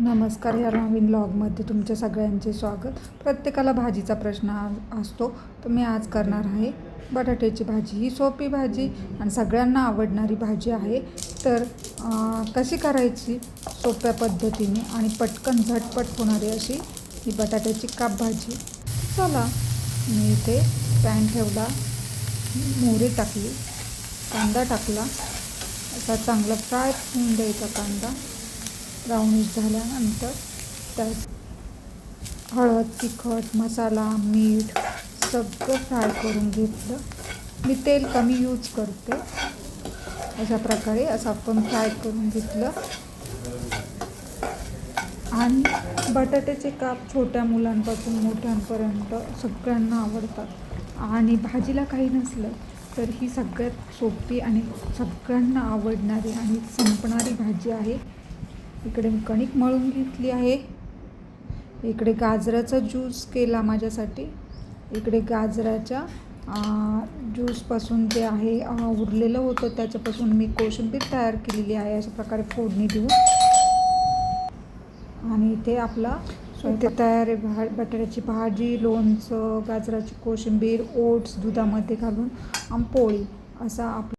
नमस्कार या नवीन ब्लॉगमध्ये तुमच्या सगळ्यांचे स्वागत. प्रत्येकाला भाजीचा प्रश्न आ- असतो तर मी आज करणार आहे बटाट्याची भाजी. ही सोपी भाजी आणि सगळ्यांना आवडणारी भाजी आहे. तर कशी करायची? सोप्या पद्धतीने आणि पटकन झटपट होणारी अशी ही बटाट्याची काप भाजी. चला मी इथे पॅन ठेवला मोहरी टाकली कांदा टाकला. असा चांगला फ्राय होऊन द्यायचा कांदा. ब्राउनिश झाल्यानंतर त्यात हळद तिखट मसाला मीठ सगळं फ्राय करून घेतलं. मी तेल कमी यूज करते. अशा प्रकारे असं आपण फ्राय करून घेतलं. आणि बटाट्याचे काप छोट्या मुलांपासून मोठ्यांपर्यंत सगळ्यांना आवडतात. आणि भाजीला काही नसलं तर ही सगळ्यात सोपी आणि सगळ्यांना आवडणारी आणि संपणारी भाजी आहे. इकडे मी कणिक मळून घेतली आहे. इकडे गाजराचा ज्यूस केला माझ्यासाठी. इकडे गाजराच्या ज्यूसपासून जे आहे उरलेलं होतं त्याच्यापासून मी कोशिंबीर तयार केलेली आहे. अशा प्रकारे फोडणी देऊन. आणि इथे आपला ते तयार आहे. भा बटाट्याची भाजी लोणचं गाजराची कोशिंबीर ओट्स दुधामध्ये घालून आणि पोळी असा आप